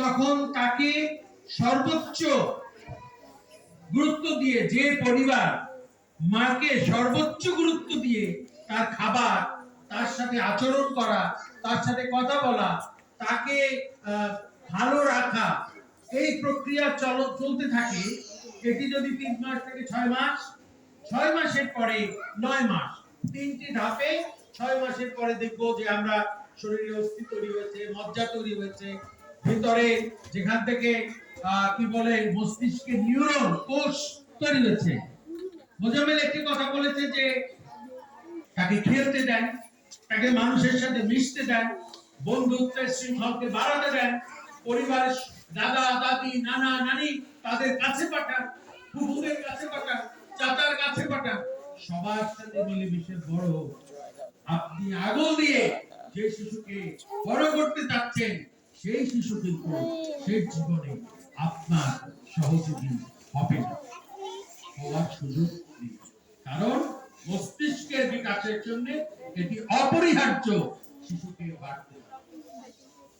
তখন তাকে সর্বোচ্চ গুরুত্ব দিয়ে যে পরিবার মাকে সর্বোচ্চ গুরুত্ব দিয়ে তার খাবার, তার সাথে আচরণ করা, তার সাথে কথা বলা, তাকে ভালো রাখা, এই প্রক্রিয়া চল, চলতে থাকে। এটি যদি তিন মাস থেকে ছয় মাস, ছয় মাসের পরে নয় মাস, তিনটি ধাপে ছয় মাসের পরে দেখব যে আমরা শরীরে অস্থি তৈরি হয়েছে, মজ্জা তৈরি হয়েছে ভিতরে যেখান থেকে কি বলে, মস্তিষ্কে নিউরন, কোষ তৈরি হয়েছে মোজামেল একটি কথা বলেছে যে, তাকে খেলতে দেন, তাকে মানুষের সাথে মিশতে দেন, বন্ধুত্বের শৃঙ্খলকে বাড়াতে দেন, পরিবারের দাদা, দাদি, নানা, নানি তাদের কাছে পাঠান, ফুফুদের কাছে পাঠান, চাচার কাছে পাঠান, সবার সাথে মিলেমিশে বড়। আপনি আগুন দিয়ে যে শিশুকে বড় করতে চাচ্ছেন সেই শিশু কিন্তু সেই জীবনে আপনার সহযোগী হবে হওয়ার সুযোগ কারণ মস্তিষ্কের বিকাশের জন্য এটি অপরিহার্য শিশুকে বাড়তে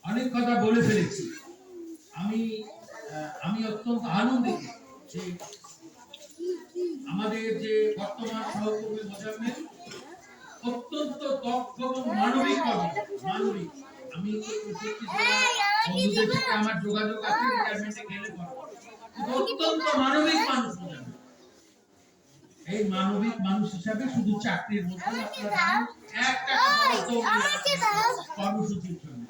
অনেক কথা বলে ফেলেছি। আমি আমি অত্যন্ত আনন্দিত যে আমাদের যে বর্তমান সহকর্মী মোজাম্মেল অত্যন্ত দক্ষ এবং মানবিক মানবিক। আমি বন্ধুদের সাথে আমার যোগাযোগ আছে রিটায়ারমেন্টে গেলে অত্যন্ত মানবিক মানুষ এই মানবিক মানুষ হিসাবে শুধু চাকরির মধ্যে কর্মসূচির জন্য।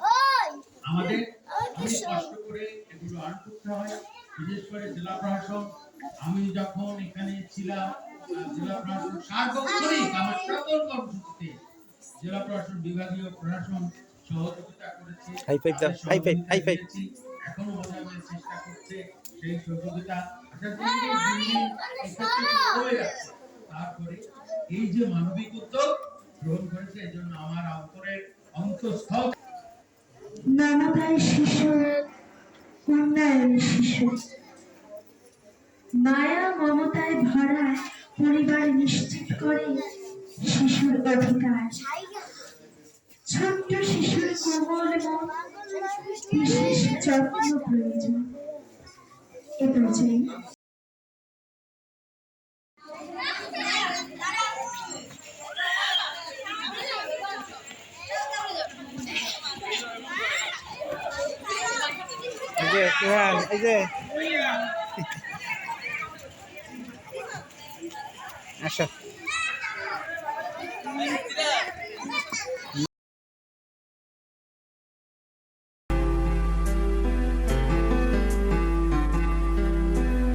আমাদের অনেক কষ্ট করে এগুলো আর্ন করতে হয়। বিশেষ করে জেলা প্রশাসন আমি যখন এখানে ছিলাম জেলা প্রশাসন সার্বক্ষণিক আমার সকল কর্মসূচিতে জেলা প্রশাসন বিভাগীয় প্রশাসন High five দাও, নানাভাই শিশু উন্নয়ন শিশু। মায়া মমতায় ভরা পরিবার নিশ্চিত করে শিশুর অধিকার। বিশেষ যত্ন প্রয়োজন এ পর্যায়ে